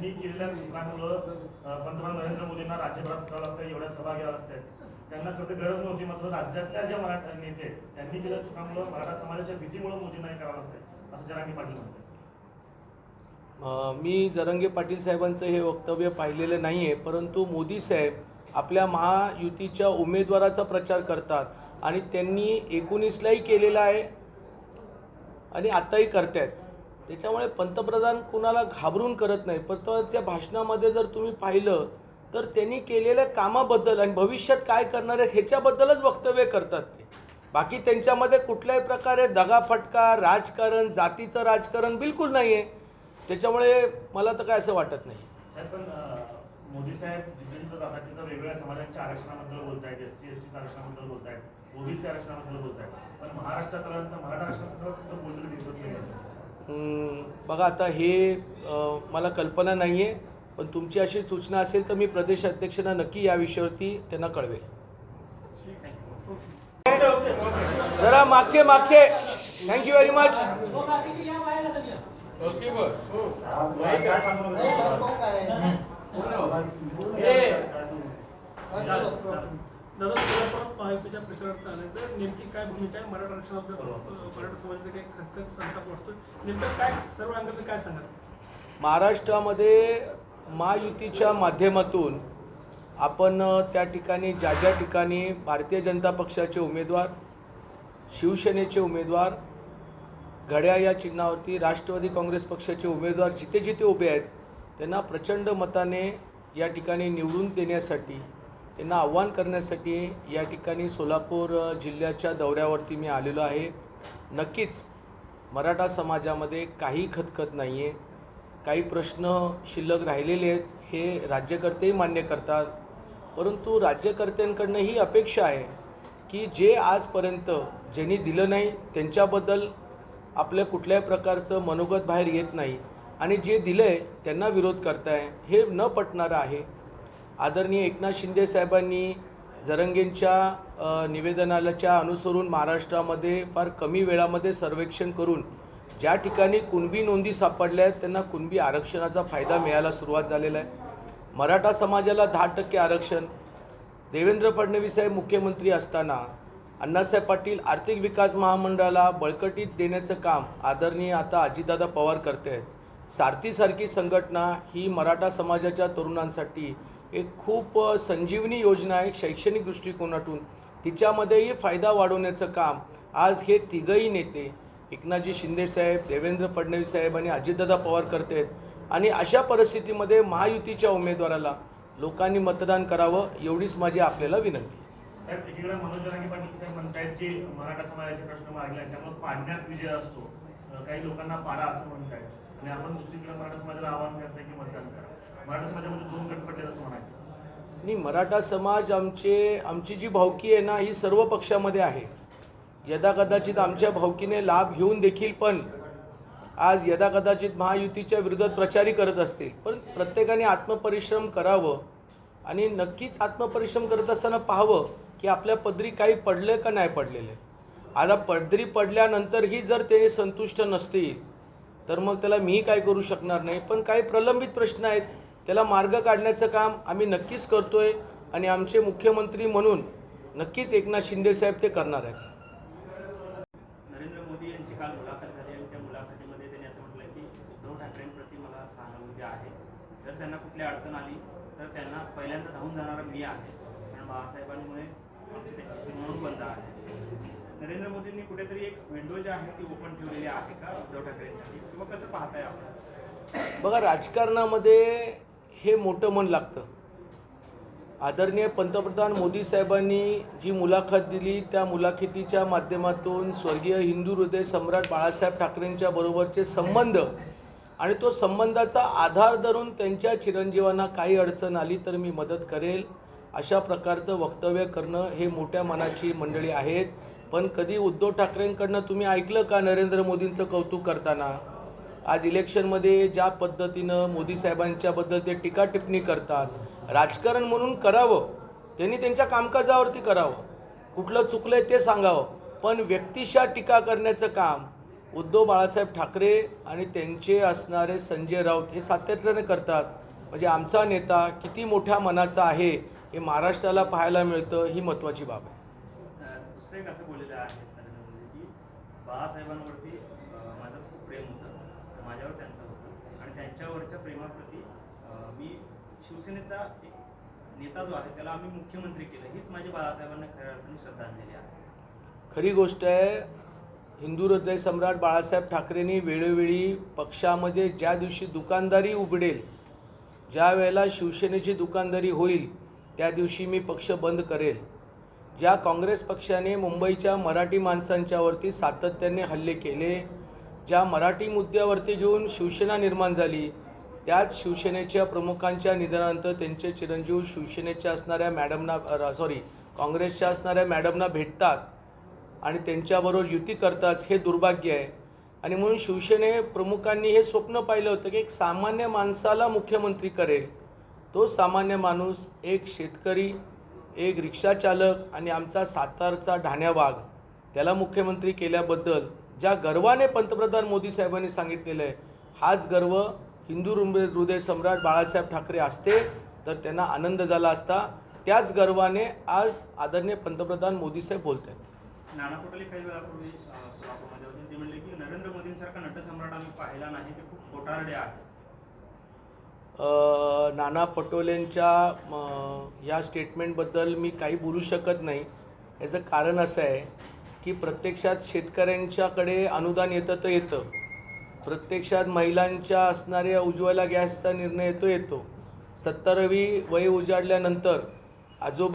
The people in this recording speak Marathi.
त्यांनी केलेल्या चुकांमुळं पंतप्रधान नरेंद्र मोदींना राज्यभरात करावं लागतं एवढ्या सभा घ्याव्या लागतात. त्यांना कधी गरज नव्हती मात्र राज्यातल्या ज्या मराठा नेते त्यांनी केलेल्या चुकांमुळं मराठा समाजाच्या भीतीमुळे मोदींना हे करावं लागतंय. असं जरांगी पाटील म्हणतात मी जरंगे पाटील साहेबांचं हे वक्तव्य पाहिलेलं नाही आहे परंतु मोदी साहेब आपल्या महायुतीच्या उमेदवाराचा प्रचार करतात आणि त्यांनी एकोणीसलाही केलेला आहे आणि आत्ताही करत आहेत त्याच्यामुळे पंतप्रधान कुणाला घाबरून करत नाही. पण भाषणामध्ये जर तुम्ही पाहिलं तर त्यांनी केलेल्या कामाबद्दल आणि भविष्यात काय करणार आहे ह्याच्याबद्दलच वक्तव्य करतात ते. बाकी त्यांच्यामध्ये कुठल्याही प्रकारे दगाफटका राजकारण जातीचं राजकारण बिलकुल नाही आहे त्याच्यामुळे मला तर काय असं वाटत नाही. मोदी साहेब जिथे जिथं जातात तिथं वेगवेगळ्या समाजांच्या आरक्षणाबद्दल बोलत आहेत एस टी एस टीच्या आरक्षणाबद्दल बोलत आहेत ओबीसी आरक्षणाबद्दल बोलत आहेत पण महाराष्ट्रात आल्यानंतर मराठा आरक्षणासंदर्भात कुठं बोललेलं दिसत नाही. बघा आता हे मला कल्पना नाही आहे पण तुमची अशी सूचना असेल तर मी प्रदेश अध्यक्षांना नक्की या विषयावरती त्यांना कळवेल जरा मागचे मागचे थँक्यू व्हेरी मच दादा तुला पण महायुतीच्या प्रचारार्थ आले तर नेमकी काय भूमिका आहे? मराठा आरक्षणाबद्दल मराठा समाजाचा काही खतखत संताप वाटतोय नेमकं काय सर्व अंगातलं काय सांगाल? महाराष्ट्रामध्ये महायुतीच्या माध्यमातून आपण त्या ठिकाणी ज्या ज्या ठिकाणी भारतीय जनता पक्षाचे उमेदवार शिवसेनेचे उमेदवार घड्या या चिन्हावरती राष्ट्रवादी काँग्रेस पक्षाचे उमेदवार जिथे जिथे उभे आहेत त्यांना प्रचंड मताने या ठिकाणी निवडून देण्यासाठी त्यांना आव्हान करण्यासाठी या ठिकाणी सोलापूर जिल्ह्याच्या दौऱ्यावरती मी आलेलो आहे. नक्कीच मराठा समाजामध्ये काही खतखत नाही आहे काही प्रश्न शिल्लक राहिलेले आहेत हे राज्यकर्तेही मान्य करतात. परंतु राज्यकर्त्यांकडनं ही अपेक्षा आहे की जे आजपर्यंत ज्यांनी दिलं नाही त्यांच्याबद्दल आपल्या कुठल्याही प्रकारचं मनोगत बाहेर येत नाही. आणि जे दिलं आहे त्यांना विरोध करताय. हे न पटणारं आहे. आदरणीय एकनाथ शिंदे साहेबांनी जरंगेंच्या निवेदनाच्या अनुसरून महाराष्ट्रामध्ये फार कमी वेळामध्ये सर्वेक्षण करून ज्या ठिकाणी कुणबी नोंदी सापडल्या आहेत त्यांना कुणबी आरक्षणाचा फायदा मिळायला सुरुवात झालेला आहे. मराठा समाजाला दहा टक्के आरक्षण देवेंद्र फडणवीस साहेब मुख्यमंत्री असताना अण्णासाहेब पाटील आर्थिक विकास महामंडळाला बळकटीत देण्याचं काम आदरणीय आता अजितदादा पवार करते आहेत सारथीसारखी संघटना ही मराठा समाजाच्या तरुणांसाठी एक खूप संजीवनी योजना आहे शैक्षणिक दृष्टिकोनातून. तिच्यामध्येही फायदा वाढवण्याचं काम आज हे तिघही नेते एकनाथजी शिंदेसाहेब देवेंद्र फडणवीस साहेब आणि अजितदादा पवार करते आहेत. आणि अशा परिस्थितीमध्ये महायुतीच्या उमेदवाराला लोकांनी मतदान करावं एवढीच माझी आपल्याला विनंती साहेब एकीकडे मनोज जरांगे पाटील साहेब म्हणतायत की मराठा समाजाचे प्रश्न मागले त्यामुळे पाडण्यात विजय असतो. काही लोकांना पाडा असं म्हणतायत. आणि आपण दुसरीकडे मराठा समाजाला आवाहन करताय की मतदान करा. मराठा समाजामध्ये दोन गट पडले असं म्हणायचं. नाही मराठा समाज आमचे आमची जी भावकी आहे ना ही सर्व पक्षामध्ये आहे. यदा कदाचित आमच्या भावकीने लाभ घेऊन देखील पण आज यदा कदाचित महायुतीच्या विरोधात प्रचारही करत असतील. पण प्रत्येकाने आत्मपरिश्रम करावं आणि नक्कीच आत्मपरिश्रम करत असताना पाहावं की आपल्या पदरी काही पडलं का नाही पडलेलं आता पदरी पडल्यानंतरही जर ते संतुष्ट नसतील तर मग त्याला मी काय करू शकणार नाही? पण काही प्रलंबित प्रश्न आहेत. त्याला मार्ग काढण्याचं काम आम्ही नक्कीच करतोय आणि आमचे मुख्यमंत्री म्हणून नक्कीच एकनाथ शिंदे साहेब ते करणार आहेत. नरेंद्र मोदी यांची काल मुलाखत झाली आणि त्या मुलाखतीमध्ये त्यांनी असं म्हटलं की उद्धव ठाकरेंप्रती मला सहानुभूती आहे. जर त्यांना कुठली अडचण आली तर त्यांना पहिल्यांदा धावून जाणारा मी आहे. कारण बाळासाहेबांमुळे आमची त्यांची म्हणून बंद आहे. नरेंद्र मोदींनी कुठेतरी एक विंडो जी आहे ती ओपन ठेवलेली आहे का उद्धव ठाकरेंसाठी? किंवा कसं पाहताय आपण? बघा राजकारणामध्ये हे मोठं मन लागतं. आदरणीय पंतप्रधान मोदी साहेबांनी जी मुलाखत दिली त्या मुलाखतीच्या माध्यमातून स्वर्गीय हिंदू हृदय सम्राट बाळासाहेब ठाकरेंच्या बरोबरचे संबंध आणि तो संबंधाचा आधार धरून त्यांच्या चिरंजीवांना काही अडचण आली तर मी मदत करेल अशा प्रकारचं वक्तव्य करणं हे मोठ्या मनाची मंडळी आहेत. पण कधी उद्धव ठाकरेंकडनं तुम्ही ऐकलं का नरेंद्र मोदींचं कौतुक करताना? आज इलेक्शनमध्ये ज्या पद्धतीनं मोदी साहेबांच्याबद्दल ते टीका टिप्पणी करतात राजकारण म्हणून करावं त्यांनी त्यांच्या कामकाजावरती करावं कुठलं चुकलंय ते सांगावं पण व्यक्तिशा टीका करण्याचं काम उद्धव बाळासाहेब ठाकरे आणि त्यांचे असणारे संजय राऊत हे सातत्याने करतात. म्हणजे आमचा नेता किती मोठ्या मनाचा आहे हे महाराष्ट्राला पाहायला मिळतं ही महत्त्वाची बाब आहे. अं, असं बोललेलं आहे नरेंद्र मोदी की बाळासाहेबांवरती माझं खूप प्रेम होतं. माझ्यावर त्यांचं होतं. आणि त्यांच्यावरच्या प्रेमाप्रती मी शिवसेनेचा एक नेता जो आहे त्याला आम्ही मुख्यमंत्री केलं. हीच माझी बाळासाहेबांना खऱ्या अर्थाने श्रद्धांजली आहे. खरी गोष्ट आहे हिंदू हृदय सम्राट बाळासाहेब ठाकरेंनी वेळोवेळी पक्षामध्ये ज्या दिवशी दुकानदारी उघडेल ज्या वेळेला शिवसेनेची दुकानदारी होईल त्या दिवशी मी पक्ष बंद करेल. ज्या काँग्रेस पक्षाने मुंबईच्या मराठी माणसांच्यावरती सातत्याने हल्ले केले ज्या मराठी मुद्द्यावरती घेऊन शिवसेना निर्माण झाली त्याच शिवसेनेच्या प्रमुखांच्या निधनानंतर त्यांचे चिरंजीव शिवसेनेच्या असणाऱ्या मॅडमना सॉरी काँग्रेसच्या असणाऱ्या मॅडमना भेटतात आणि त्यांच्याबरोबर युती करतात हे दुर्भाग्य आहे. आणि म्हणून शिवसेने प्रमुखांनी हे स्वप्न पाहिलं होतं की एक सामान्य माणसाला मुख्यमंत्री करेल. तो सामान्य माणूस एक शेतकरी एक रिक्षाचालक आणि आमचा सातारचा ढाण्याबाग त्याला मुख्यमंत्री केल्याबद्दल ज्या गर्वाने पंतप्रधान मोदी साहेबांनी सांगितलेलं आहे हाच गर्व हिंदू हृदय सम्राट बाळासाहेब ठाकरे असते तर त्यांना आनंद झाला असता त्याच गर्वाने आज आदरणीय पंतप्रधान मोदी साहेब बोलत आहेत नाना पटोले काही वेळापूर्वी सोलापूरमध्ये होते. ते म्हणले की नरेंद्र मोदींसारखा नटसम्राट आम्ही पाहिला नाही ते खूप कोटारडे आहे नाना पटोलेंच्या ह्या या स्टेटमेंटबद्दल मी काही बोलू शकत नाही. याचं कारण असं आहे की प्रत्यक्षात शेतकऱ्यांच्याकडे अनुदान येतं तर येतं. प्रत्यक्षात महिलांच्या असणाऱ्या उज्ज्वला गॅसचा निर्णय येतो येतो. सत्तरावी वय उजाडल्यानंतर आजोबा